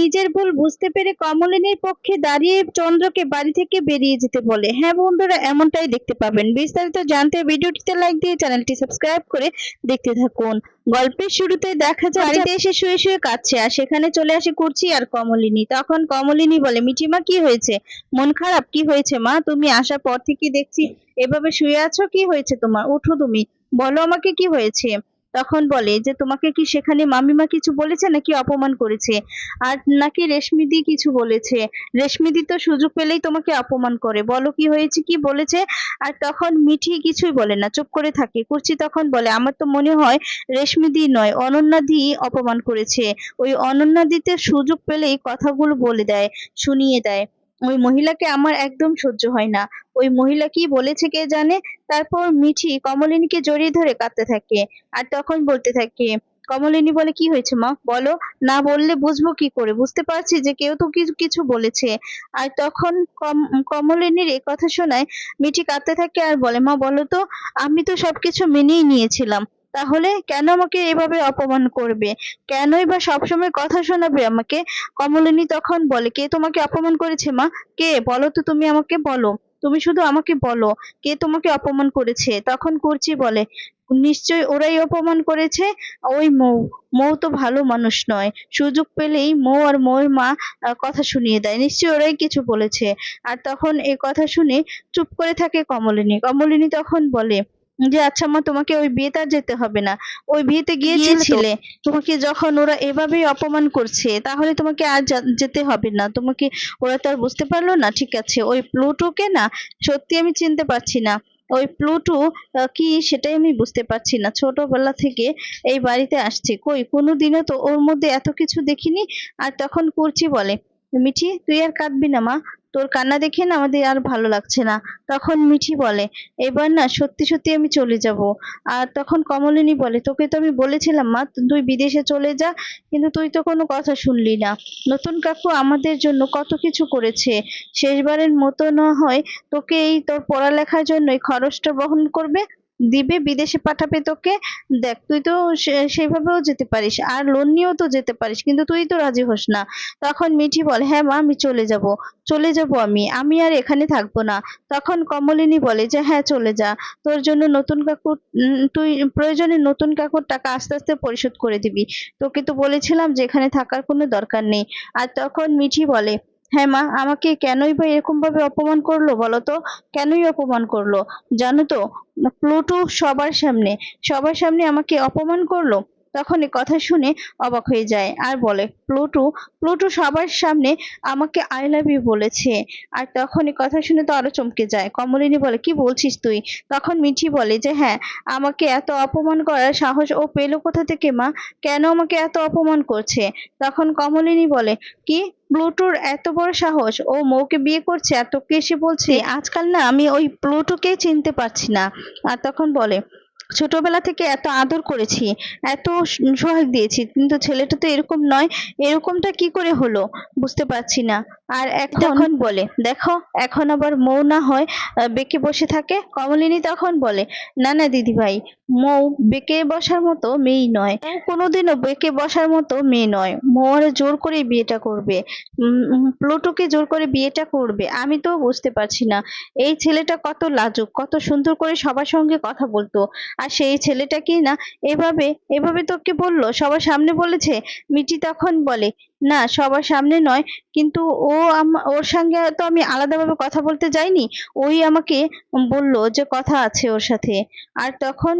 নিজের ভুল বুঝতে পেরে কমলিনীর পক্ষে দাঁড়িয়ে চন্দ্রকে বাড়ি থেকে বেরিয়ে যেতে বলে। হ্যাঁ বন্ধুরা এমনটাই দেখতে পাবেন। বিস্তারিত জানতে ভিডিওটিতে লাইক দিয়ে চ্যানেলটি সাবস্ক্রাইব করে দেখতে থাকুন। গল্পের শুরুতে দেখা যায় বাড়িতে এসে শুয়ে শুয়ে কাঁদছে আর সেখানে চলে আসে কুর্চি আর কমলিনী। তখন কমলিনী বলে মিটিমা কি হয়েছে? মন খারাপ? কি হয়েছে মা? তুমি আসার পর থেকে দেখছি এভাবে শুয়ে আছো? কি হয়েছে তোমার? উঠো তুমি। বলো আমাকে কি হয়েছে? তখন বলে যে, তোমাকে কি সেখানে মামিমা কিছু বলেছে নাকি অপমান করেছে? আর নাকি রেশমিদি কিছু বলেছে? রেশমিদি তো সুযোগ পেলেই তোমাকে অপমান করে। বলো কি হয়েছে, কি বলেছে? আর তখন মিঠি কিছুই বলে না, চুপ করে থাকে। কুর্চি তখন বলে, আমার তো মনে হয় রেশমিদি নয়, অনন্যাদি অপমান করেছে। ওই অনন্যাদিতে সুযোগ পেলেই কথাগুলো বলে দেয়, শুনিয়ে দেয়। ওই মহিলাকে আমার একদম সহ্য হয় না। ওই মহিলা কি বলেছে কে জানে? তারপর মিঠি কমলিনীকে জড়িয়ে ধরে কাঁদতে থাকে আর তখন বলতে থাকে, কমলিনী বলে কি হয়েছে মা? বলো। না বললে বুঝব কি করে? বুঝতে পারছি যে কেউ তো কিছু কিছু বলেছে। আর তখন কম- কমলিনীর এ কথা শোনায় মিঠি কাঁদতে থাকে আর বলে, মা, বলো তো, আমি তো সবকিছু মেনেই নিয়েছিলাম। তাহলে কেন আমাকে এভাবে অপমান করবে? কেনই বা সবসময় কথা শোনাবে আমাকে? কমলিনী তখন বলে, কে তোমাকে অপমান করেছে মা? কে? বলো তো তুমি আমাকে বলো। তুমি শুধু আমাকে বলো, কে তোমাকে অপমান করেছে? তখন কুর্চি বলে নিশ্চয় ওরাই অপমান করেছে? ওই মৌ মৌ তো ভালো মানুষ নয়। সুযোগ পেলেই মৌ আর মৌর মা কথা শুনিয়ে দেয়। নিশ্চয়ই ওরাই কিছু বলেছে। আর তখন এই কথা শুনে চুপ করে থাকে কমলিনী। কমলিনী তখন বলে যে আচ্ছা মা তোমাকে ওই বিয়েতে আর যেতে হবে না। ওই বিয়েতে গিয়েছিলে তোমাকে যখন ওরা এভাবেই অপমান করছে তাহলে তোমাকে আর যেতে হবে না। তোমাকে ওরা তো আর বুঝতে পারল না। ঠিক আছে ওই প্লুটোকে না সত্যি আমি চিনতে পারছি না। ওই প্লুটো কি সেটাই আমি বুঝতে পারছি না। ছোটবেলা থেকে এই বাড়িতে আসছে। কই? কোনোদিনও তো ওর মধ্যে এত কিছু দেখিনি। আর তখন কুর্চি বলে মিঠি তুই আর কাঁদবি না মা। তোর কান্না দেখে না আমাদের আর ভালো লাগছে না। তখন মিঠি বলে, এবার না সত্যি সত্যি আমি চলে যাব। আর তখন কমলিনী বলে, তোকে তো আমি বলেছিলাম মা, তুই বিদেশে চলে যা, কিন্তু তুই তো কোনো কথা শুনলি না। নতুন কাকু আমাদের জন্য কত কিছু করেছে। শেষবারের মতো না হয় তোকে এই তোর পড়ালেখার জন্য এই খরচটা বহন করবে দিবে, বিদেশে পাঠাবে তোকে। দেখ, তুই তো সে- সেভাবেও যেতে পারিস, আর লোন নিয়েও তো যেতে পারিস, কিন্তু তুই তো রাজি হোস না। তখন মিঠি বলে হ্যাঁ মা, আমি চলে যাব চলে যাব আমি আমি আর এখানে থাকব না। তখন কমলিনী বলে যে হ্যাঁ চলে যা, তোর জন্য নতুন কাকুর তুই প্রয়োজনে নতুন কাকুর টাকা আস্তে আস্তে পরিশোধ করে দিবি। তোকে তো বলেছিলাম যে, এখানে থাকার কোনো দরকার নেই। আর তখন মিঠি বলে হ্যাঁ মা, আমাকে কেনই বা এরকম ভাবে অপমান করল বলো তো? কেনই অপমান করল? জানো তো, প্লুটো সবার সামনে সবার সামনে আমাকে অপমান করল? তখন এ কথা শুনে অবাক হয়ে যায় আর বলে, প্লুটো প্লুটো সবার সামনে আমাকে আই লাভ ইউ বলেছে। আর তখন এ কথা শুনে তো আরও চমকে যায়। কমলিনী বলে, কি বলছিস তুই? তখন মিঠি বলে যে হ্যাঁ আমাকে এত অপমান করার সাহস ও পেল কোথা থেকে, মা? কেন আমাকে এত অপমান করছে? তখন কমলিনী বলে, কি? প্লুটোর এত বড় সাহস? ও মৌকে বিয়ে করছে? আর তোকে এসে বলছে? আজকাল না আমি ওই প্লুটোকে চিনতে পারছি না। আর তখন বলে ছোটবেলা থেকে এত আদর করেছি, এত সোহাগ দিয়েছি, কিন্তু ছেলেটা তো এরকম নয়, এরকমটা কি করে হলো? বুঝতে পারছি না। আর এক তখন বলে দেখো এখন আবার মৌ না হয় বেঁকে বসে থাকে। কমলিনী তখন বলে না না দিদি ভাই মৌ বেঁকে বসার মতো মেয়ে নয়। কোনোদিনও বেঁকে বসার মতো মেয়ে নয়। মৌ আর জোর করে বিয়েটা করবে। প্লুটোকে জোর করে বিয়েটা করবে। আমি তো বুঝতে পারছি না। এই ছেলেটা কত লাজুক কত সুন্দর করে সবার সঙ্গে কথা বলতো। আর সেই ছেলেটা কি না এভাবে এভাবে তোকে বলল সবার সামনে বলেছে? মিটি তখন বলে না, সবার সামনে নয়। কিন্তু ও ওর সঙ্গে তো আমি আলাদাভাবে কথা বলতে যাইনি। ওই আমাকে বলল যে কথা আছে ওর সাথে। আর তখন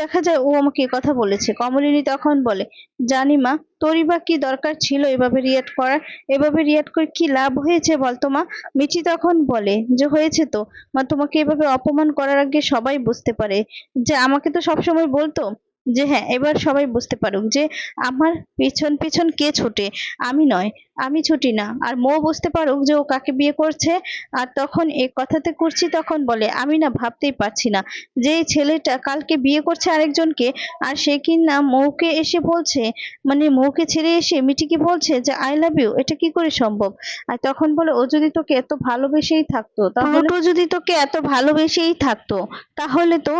দেখা যায় ও আমাকে কথা বলেছে। কমলিনী তখন বলে, জানি মা, তোরই বা কি দরকার ছিল এভাবে রিয়াক্ট করা এভাবে রিয়াক্ট করে কি লাভ হয়েছে বলতো মা? মিঠি তখন বলে, যে হয়েছে তো। মা, তোমাকে এভাবে অপমান করার আগে সবাই বুঝতে পারে। যে আমাকে তো সবসময় বলতো যে হ্যাঁ এবার সবাই বুঝতে পারুক যে আমার পেছন পেছন কে ছোটে? আমি নয়। আমি ছুটি না। আর মৌ বুঝতে পারুক যে ও কাকে বিয়ে করছে, আর তখন এ কথাতে করছি তখন বলে, আমি না ভাবতেই পারছি না যে ছেলেটা কালকে বিয়ে করছে আরেকজনকে, আর সে কি না মৌকে এসে বলছে মানে মৌকে ছেড়ে এসে মিঠিকে বলছে যে আই লাভ ইউ এটা কি করে সম্ভব? আর তখন বলে, ও যদি তোকে এত ভালোবেসেই থাকতো, তাহলে ও যদি তোকে এত ভালোবেসেই থাকতো, তাহলে তো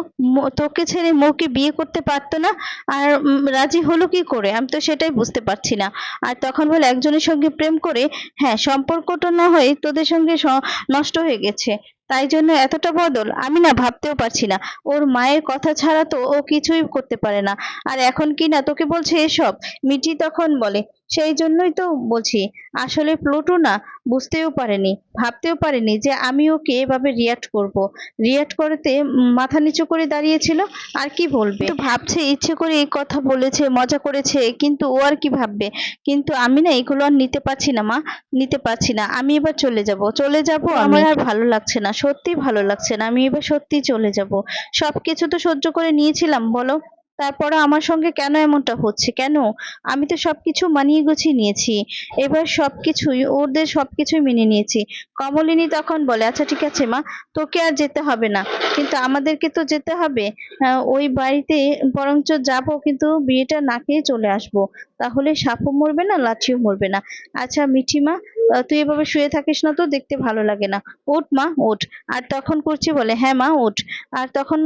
তোকে ছেড়ে মৌকে বিয়ে করতে পারতো না, আর রাজি হলো কি করে? আমি তো সেটাই বুঝতে পারছি না। আর তখন বলে, একজনের সঙ্গে সঙ্গে প্রেম করে হ্যাঁ সম্পর্কটা না হয়ে তোদের সঙ্গে নষ্ট হয়ে গেছে। তাই জন্য এতটা বদল আমি না ভাবতেও পারছি না। ওর মায়ের কথা ছাড়া তো ও কিছুই করতে পারে না। আর এখন কি না তোকে বলছে এসব? মিটি তখন বলে সেই জন্যই তো বলছি আসলে প্লুটো না বুঝতেও পারেনি ভাবতেও পারেনি যে আমি ওকে এভাবে রিয়াক্ট করব। রিয়াক্ট করতে মাথা নিচু করে দাঁড়িয়েছিল আর কি বলবে? তো ভাবছে ইচ্ছে করে এই কথা বলেছে মজা করেছে কিন্তু ও আর কি ভাববে? কিন্তু আমি না এগুলো আর নিতে পারছি না মা। নিতে পারছি না। আমি এবার চলে যাব। চলে যাব আমার আর ভালো লাগছে না। সত্যি ভালো লাগছে না। আমি এবার সত্যি চলে যাব। সবকিছু তো সহ্য করে নিয়েছিলাম বলো? তারপরে আমার সঙ্গে কেন এমনটা হচ্ছে? কেন? আমি তো সবকিছু মানিয়ে গুছিয়ে নিয়েছি। এবার সবকিছুই ওদের সবকিছুই মেনে নিয়েছি। কমলিনী তখন বলে আচ্ছা ঠিক আছে মা তোকে আর যেতে হবে না। কিন্তু আমাদেরকে তো যেতে হবে। আহ, ওই বাড়িতে বরঞ্চ যাব কিন্তু বিয়েটা না খেয়ে চলে আসব। তাহলে সাপও মরবে না লাঠিও মরবে না। আচ্ছা মিঠিমা তুই এভাবে শুয়ে থাকিস না তো দেখতে ভালো লাগে না। ওঠ মা ওঠ। আর তখন করছি বলে হ্যাঁ মা ওঠ। আর তখন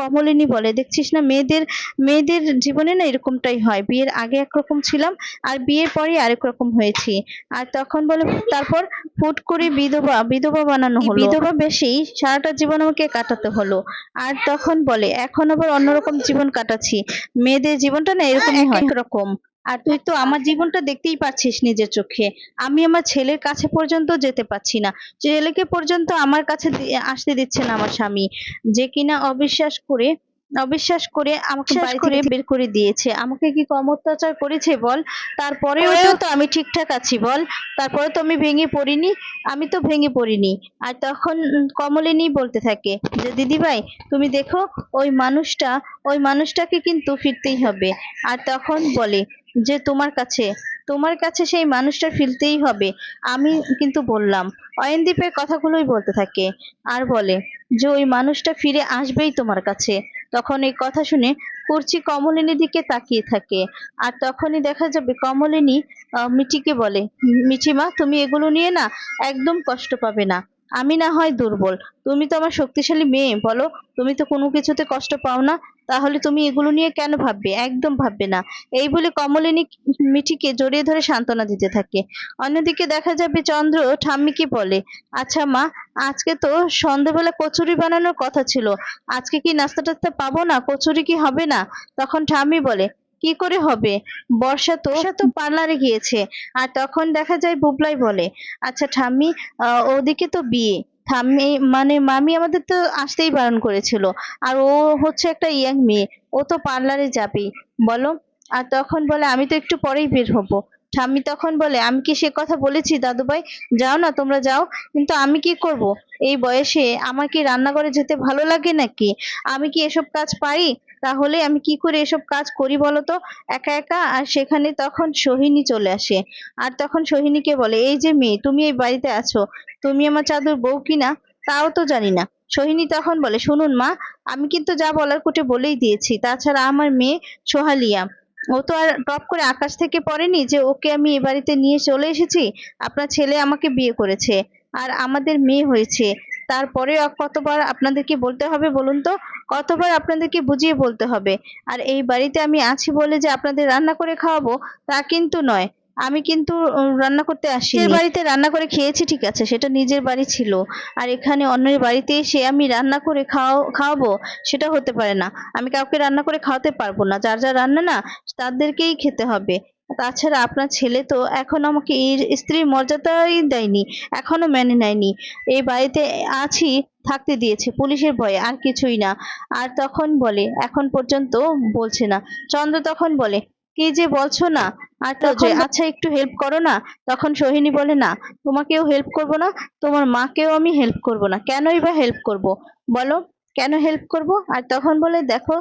কমলিনী বলে দেখছিস না মেয়েদের মেয়েদের জীবনে না এরকমটাই হয়। বিয়ের আগে একরকম ছিলাম আর বিয়ের পরে আরেক রকম হয়েছি। আর তখন বলে তারপর ফুট করে বিধবা বিধবা বানানো হলো। বিধবা? বেশি? সারাটা জীবন আমাকে কাটাতে হলো। আর তখন বলে এখন আবার অন্যরকম জীবন কাটাচ্ছি। মেয়েদের জীবনটা না এরকমই হয়। রকম আর তুই তো আমার জীবনটা দেখতেই পাচ্ছিস নিজের চোখে। আমি আমার ছেলের কাছে পর্যন্ত যেতে পারছি না। ছেলেকে পর্যন্ত আমার কাছে আসতে দিচ্ছে না আমার স্বামী। যে কিনা অবিশ্বাস করে অবিশ্বাস করে আমাকে বাড়ি করে বের করে দিয়েছে। আমাকে কি কম অত্যাচার করেছে বল? তারপরেও তো আমি ঠিকঠাক আছি বল। তারপরে তো আমি ভেঙে পড়িনি। আমি তো ভেঙে পড়িনি। আর তখন কমলিনী বলতে থাকে যে দিদি ভাই তুমি দেখো ওই মানুষটা ওই মানুষটাকে কিন্তু ফিরতেই হবে। আর তখন বলে যে তোমার কাছে তোমার কাছে সেই মানুষটা ফিরতেই হবে। আমি কিন্তু বললাম। অয়নদীপের কথাগুলোই বলতে থাকে। আর বলে যে ওই মানুষটা ফিরে আসবেই তোমার কাছে। তখন এই কথা শুনে কুর্চি কমলিনীর দিকে তাকিয়ে থাকে। আর তখনই দেখা যাবে কমলিনী মিঠিকে বলে মিঠিমা, তুমি এগুলো নিয়ে না একদম কষ্ট পাবে না। আমি না হয় দুর্বল। তুমি তো আমার শক্তিশালী মেয়ে, বলো? তুমি তো কোনো কিছুতে কষ্ট পাও না? তাহলে তুমি এগুলো নিয়ে কেন ভাববে? একদম ভাববে না। এই বলে কমলিনী মিঠিকে জড়িয়ে ধরে সান্ত্বনা দিতে থাকে। অন্যদিকে দেখা যাবে চন্দ্র ঠাম্মিকে বলে আচ্ছা মা, আজকে তো সন্ধ্যাবেলা কচুরি বানানোর কথা ছিল। আজকে কি নাস্তা টাস্তা পাবো না? কচুরি কি হবে না? তখন ঠাম্মি বলে কি করে হবে? বর্ষা তো বর্ষা তো পার্লারে গিয়েছে। আর তখন দেখা যায় বুবলাই বলে আচ্ছা ঠাম্মি ওদিকে তো বিয়ে। ঠাম্মি মানে মামি আমাদের তো আসতেই বারণ করেছিল। আর ও হচ্ছে একটা ইয়াং মেয়ে। ও তো পার্লারে যাবেই। বলো। আর তখন বলে আমি তো একটু পরেই বের হব। ঠাম্মি তখন বলে আমি কি সে কথা বলেছি দাদুভাই? যাও না তোমরা যাও। কিন্তু আমি কি করব? এই বয়সে আমার কি রান্নাঘরে যেতে ভালো লাগে নাকি? আমি কি এসব কাজ পারি? তাহলে আমি কি করে এসব কাজ করি বলো তো একা একা? আর সেখানে তখন সোহিনী চলে আসে। আর তখন সোহিনীকে বলে, এই যে মেয়ে, তুমি এই বাড়িতে আছো? তুমি আমার চাদর বউ কিনা? তাও তো জানি না। সোহিনী তখন বলে, শুনুন মা, আমি কিন্তু যা বলার কোটে বলেই দিয়েছি। তাছাড়া আমার মেয়ে সোহালিয়া, ও তো আর টপ করে আকাশ থেকে পড়েনি যে ওকে আমি এ বাড়িতে নিয়ে চলে এসেছি? আপনার ছেলে আমাকে বিয়ে করেছে। আর আমাদের মেয়ে হয়েছে। তারপরে কতবার আপনাদেরকে বলতে হবে বলুন তো? কতবার আপনাদেরকে বুঝিয়ে বলতে হবে? আর এই বাড়িতে আমি আছি বলে যে আপনাদের রান্না করে খাওয়াবো, তা কিন্তু নয়। আমি কিন্তু রান্না করতে আসি বাড়িতে রান্না করে খেয়েছি, ঠিক আছে, সেটা নিজের বাড়ি ছিল। আর এখানে অন্যের বাড়িতে এসে আমি রান্না করে খাওয়া খাওয়াবো, সেটা হতে পারে না। আমি কাউকে রান্না করে খাওয়াতে পারব না। যার যার রান্না না, তাদেরকেই খেতে হবে। তাছাড়া আপনার ছেলে তো এখন আমাকে স্ত্রীর মর্যাদাই দেয়নি এখনও মেনে নেয়নি। এই বাড়িতে আছি থাকতে দিয়েছে পুলিশের ভয়ে আর কিছুই না। আর তখন বলে এখন পর্যন্ত বলছে না। চন্দ্র তখন বলে কি যে বলছো না? আর তো যে আচ্ছা একটু হেল্প করো না? তখন সোহিনী বলে না তোমাকেও হেল্প করব না তোমার মাকেও আমি হেল্প করব না। কেনই বা হেল্প করব? বলো কেন হেল্প করব? আর তখন বলে, দেখো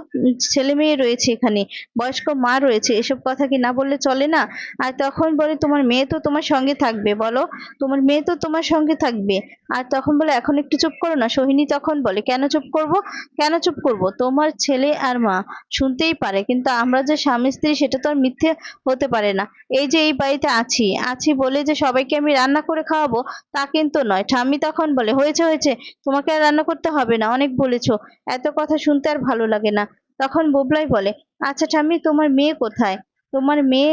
ছেলে মেয়ে রয়েছে এখানে, বয়স্ক মা রয়েছে, এসব কথা কি না বললে চলে না? আর তখন বলে, তোমার মেয়ে তো তোমার সঙ্গে থাকবে, বলো, তোমার মেয়ে তো তোমার সঙ্গে থাকবে। আর তখন বলে, এখন একটু চুপ করো না। সোহিনী তখন বলে, কেন চুপ করব? কেন চুপ করব? তোমার ছেলে আর মা শুনতেই পারে, কিন্তু আমরা যে স্বামী স্ত্রী, সেটা তো আর মিথ্যে হতে পারে না। এই যে এই বাড়িতে আছি আছি বলে যে সবাইকে আমি রান্না করে খাওয়াবো, তা কিন্তু নয়। ঠাম্মি তখন বলে, হয়েছে হয়েছে, তোমাকে আর রান্না করতে হবে না। অনেক বলেছ। এত কথা শুনতে আর ভালো লাগে না। তখন বুবলাই বলে আচ্ছা ঠাম্মি, তোমার মেয়ে কোথায়? তোমার মেয়ে,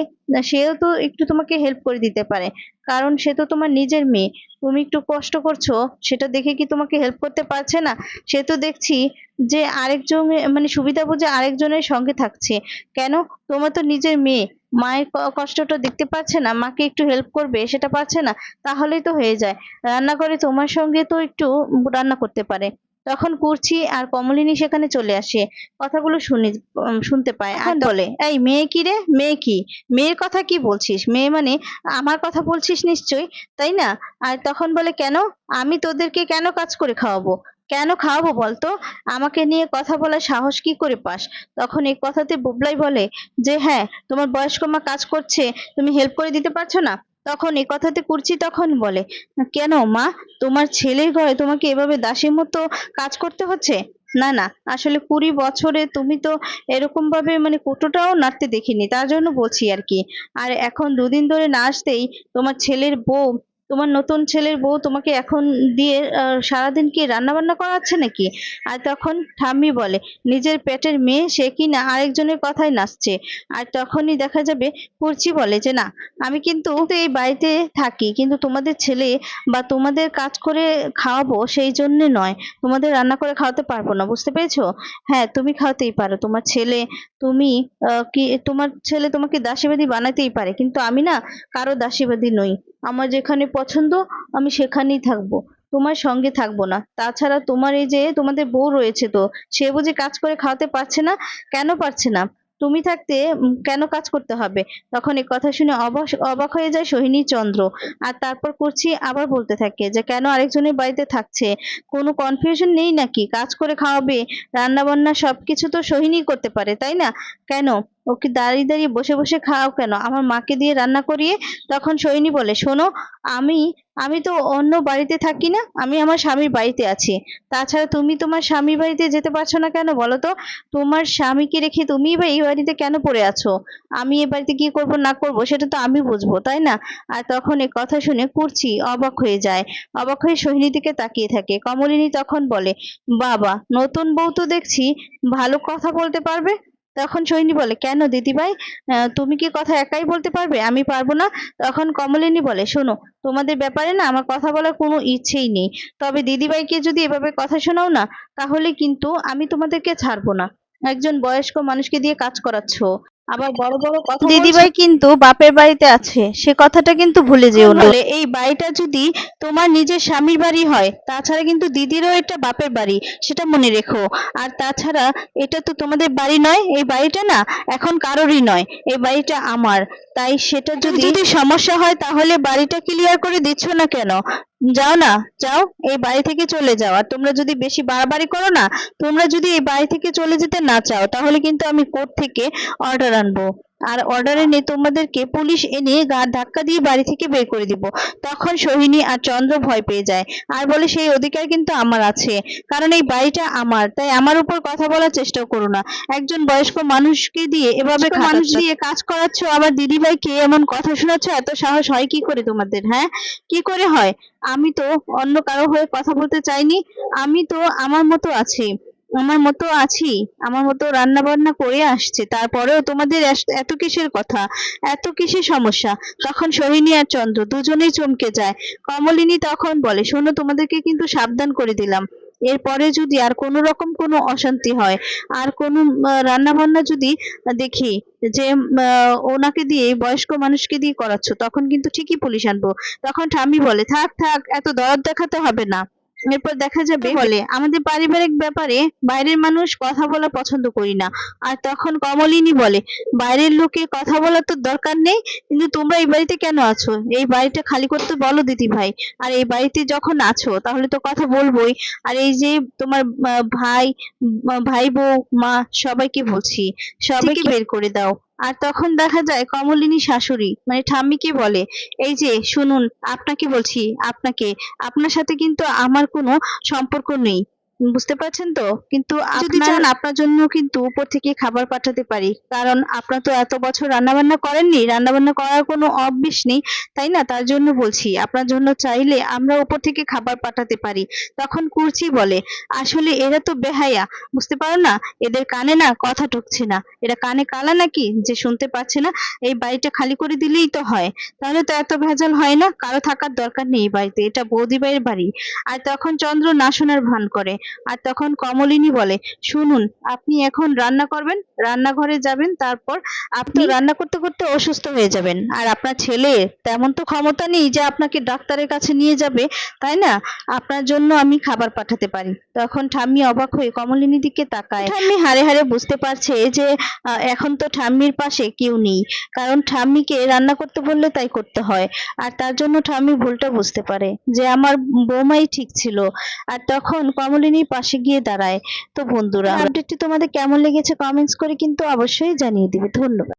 সেও তো একটু তোমাকে হেল্প করে দিতে পারে, কারণ সে তো তোমার নিজের মেয়ে। তুমি একটু কষ্ট করছ, সেটা দেখে কি তোমাকে হেল্প করতে পারছে না? সে তো দেখছি যে আরেকজন মানে সুবিধা বুঝে আরেকজনের সঙ্গে থাকছে। কেন? তোমার তো নিজের মেয়ে। মায়ের কষ্টটা দেখতে পাচ্ছে না, মাকে একটু হেল্প করবে, সেটা পারছে না, তাহলেই তো হয়ে যায়। রান্না করে তোমার সঙ্গে তো একটু রান্না করতে পারে। তখন কুর্চি আর কমলিনী সেখানে চলে আসে। কথাগুলো শুনি শুনতে পায় আর বলে এই মেয়ে কি রে? মেয়ে কি? মেয়ের কথা কি বলছিস? মেয়ে মানে আমার কথা বলছিস নিশ্চয়ই তাই না? আর তখন বলে কেন? আমি তোদেরকে কেন কাজ করে খাওয়াবো? কেন খাওয়াবো বলতো? আমাকে নিয়ে কথা বলার সাহস কি করে পাস? তখন এই কথাতে বুবলাই বলে যে হ্যাঁ তোমার বয়স্ক মা কাজ করছে তুমি হেল্প করে দিতে পারছ না? তখন এ কথাতে কুরচি তখন বলে, কেন মা? তোমার ছেলের ঘরে তোমাকে এভাবে দাসের মতো কাজ করতে হচ্ছে? না না, আসলে কুড়ি বছরে তুমি তো এরকম ভাবে মানে কোটোটাও নাড়তে দেখিনি, তার জন্য বলছি আর কি। আর এখন দুদিন ধরে না আসতেই তোমার ছেলের বউ তোমার নতুন ছেলের বউ তোমাকে এখন দিয়ে সারাদিন কি রান্না বান্না করাচ্ছে নাকি? আর তখন ঠাম্মি বলে, নিজের পেটের মেয়ে, সে কি না আরেকজনের কথায় নাচছে? আর তখনই দেখা যাবে, কুর্চি বলে যে না, আমি কিন্তু এই বাড়িতে থাকি, কিন্তু তোমাদের ছেলে বা তোমাদের কাজ করে খাওয়াবো সেই জন্য নয়। তোমাদের রান্না করে খাওয়াতে পারব না, বুঝতে পেরেছ? হ্যাঁ তুমি খাওয়াতেই পারো। তোমার ছেলে, তুমি কি, তোমার ছেলে তোমাকে দাসীবাদী বানাতেই পারে, কিন্তু আমি না কারও দাসীবাদী নই। আমার যেখানে পছন্দ, আমি সেখানেই থাকব। তোমার সঙ্গে থাকব না। তাছাড়া তোমার এই যে তোমাদের বউ রয়েছে তো সে বুঝি কাজ করে খাওয়াতে পারছে না, কেন পারছে না? তুমি থাকতে কেন কাজ করতে হবে? তখন এই কথা শুনে অবাক হয়ে যায় সোহিনী চন্দ্র। আর তারপর করছি আবার বলতে থাকে যে, কেন আরেকজনের বাড়িতে থাকছে? কোনো কনফিউশন নেই নাকি? কাজ করে খাওয়াবে রান্না বান্না সবকিছু তো সোহিনী করতে পারে, তাই না? কেন? ওকে দাঁড়িয়ে দাঁড়িয়ে বসে বসে খাও কেন? আমার মাকে দিয়ে রান্না করিয়ে? তখন সোহিনী বলে, শোনো, আমি আমি তো অন্য বাড়িতে থাকি না, আমি আমার স্বামীর বাড়িতে আছি। তাছাড়া তুমি তোমার স্বামীর বাড়িতে যেতে পারছ না কেন বলো তো? তোমার স্বামীকে রেখে তুমি বা এই বাড়িতে কেন পড়ে আছো? আমি এ বাড়িতে কি করব না করব সেটা তো আমি বুঝব, তাই না? আর তখন এই কথা শুনে কুর্চি অবাক হয়ে যায়। অবাক হয়ে সোহিনীর দিকে তাকিয়ে থাকে। কমলিনী তখন বলে, বাবা, নতুন বউ তো দেখছি, ভালো কথা বলতে পারবে? তখন সৈনী বলে, কেন দিদিভাই? তুমি কি কথা একাই বলতে পারবে? আমি পারব না। তখন কমলিনী বলে, শোনো, তোমাদের ব্যাপারে না আমার কথা বলার কোনো ইচ্ছেই নেই। তবে দিদিভাইকে যদি এভাবে কথা শোনাও না, তাহলে কিন্তু আমি তোমাদেরকে ছাড়বো না। একজন বয়স্ক মানুষকে দিয়ে কাজ করাচ্ছো। আবার বড় বড় কথা দিদিভাই কিন্তু বাপের বাড়িতে আছে সে কথাটা কিন্তু ভুলে যেও না। এই বাড়িটা যদি তোমার নিজের স্বামীর বাড়ি হয় তাছাড়া কিন্তু দিদিরও এটা বাপের বাড়ি সেটা মনে রেখো। আর তাছাড়া এটা তো তোমাদের বাড়ি নয় এই বাড়িটা না এখন কারোরই নয় এই বাড়িটা আমার। তাই সেটা যদি যদি সমস্যা হয় তাহলে বাড়িটা ক্লিয়ার করে দিচ্ছ না কেন? যাও না, যাও, এই বাড়ি থেকে চলে যাও। আর তোমরা যদি বেশি বাড়াবাড়ি করো না, তোমরা যদি এই বাড়ি থেকে চলে যেতে না চাও, তাহলে কিন্তু আমি কোর্ট থেকে অর্ডার আনব? আর অর্ডার এনে তোমাদেরকে পুলিশ এনে গা ধাক্কা দিয়ে বাড়ি থেকে বের করে দিব। তখন সোহিনী আর চন্দ্র ভয় পেয়ে যায়। আর বলে সেই অধিকার কিন্তু আমার আছে কারণ এই বাড়িটা আমার তাই আমার উপর কথা বলার চেষ্টা করো না। একজন বয়স্ক মানুষকে দিয়ে এভাবে মানুষ দিয়ে কাজ করাচ্ছ আবার দিদিভাইকে এমন কথা শোনাচ্ছ এত সাহস হয় কি করে তোমাদের হ্যাঁ? কি করে হয়? আমি তো অন্য কারও হয়ে কথা বলতে চাইনি আমি তো আমার মতো আছি। আমার মতো আছি, আমার মতো রান্না বান্না করে আসছে, তারপরেও তোমাদের এত কিসের কথা, এত কিসের সমস্যা? তখন সোহিনী আর চন্দ্র দুজনেই চমকে যায়। কমলিনী তখন বলে, শোনো, তোমাদেরকে কিন্তু সাবধান করে দিলাম। এরপরে যদি আর কোনো রকম কোনো অশান্তি হয়, আর কোনো রান্না বান্না যদি দেখি যে ওনাকে দিয়ে, বয়স্ক মানুষকে দিয়ে করাচ্ছ, তখন কিন্তু ঠিকই পুলিশ আনব। তখন ঠাম্মি বলে, থাক থাক, এত দরদ দেখাতে হবে না। এরপর দেখা যাবে বলে? আমাদের পারিবারিক ব্যাপারে বাইরের মানুষ কথা বলা পছন্দ করি না। আর তখন কমলিনী বলে বাইরের লোকে কথা বলার তো দরকার নেই কিন্তু তোমরা এই বাড়িতে কেন আছো? এই বাড়িটা খালি করতে বলো দিদি ভাই আর এই বাড়িতে যখন আছো তাহলে তো কথা বলবোই। আর এই যে তোমার ভাই ভাই বউ মা সবাইকে বলছি। সবাইকে বের করে দাও। আর তখন দেখা যায় কমলিনী শাশুড়ি মানে ঠাম্মিকে বলে, এই যে, শুনুন, আপনাকে বলছি, আপনাকে, আপনার সাথে কিন্তু আমার কোনো সম্পর্ক নেই। বুঝতে পারছেন তো? কিন্তু যদি চান আপনার জন্য কিন্তু উপর থেকে খাবার পাঠাতে পারি। কারণ আপনার তো এত বছর রান্না বান্না করেননি রান্না বান্না করার কোনো অভ্যেস নেই তাই না? তার জন্য বলছি আপনার জন্য চাইলে আমরা উপর থেকে খাবার পাঠাতে পারি। তখন কুরচি বলে আসলে এরা তো বেহায়া বুঝতে পারো না? এদের কানে না কথা ঢুকছে না। এরা কানে কালা নাকি? যে শুনতে পাচ্ছে না এই বাড়িটা খালি করে দিলেই তো হয়। তাহলে তো এত ভেজাল হয় না? কারও থাকার দরকার নেই এই বাড়িতে এটা বৌদি বাড়ির বাড়ি। আর তখন চন্দ্র না শোনার ভান করে আর তখন কমলিনী বলে শুনুন আপনি এখন রান্না করবেন রান্নাঘরে যাবেন তারপর আপনি রান্না করতে করতে অসুস্থ হয়ে যাবেন। আর আপনার ছেলে তেমন তো ক্ষমতা নেই যে আপনাকে ডাক্তারের কাছে নিয়ে যাবে তাই না? আপনার জন্য আমি খাবার পাঠাতে পারি। তখন ঠাম্মি অবাক হয়ে কমলিনীর দিকে তাকায়। ঠাম্মি হারে হারে বুঝতে পারছে যে এখন তো ঠাম্মির পাশে কেউ নেই। কারণ ঠাম্মিকে রান্না করতে বললে তাই করতে হয়। আর তার জন্য ঠাম্মি ভুলটা বুঝতে পারে যে আমার বৌমাই ঠিক ছিল। আর তখন কমলিনীর পাশে গিয়ে দাঁড়ায়। তো বন্ধুরা আপডেটটি তোমাদের কেমন লেগেছে কমেন্টস করে কিন্তু অবশ্যই জানিয়ে দিবে। ধন্যবাদ।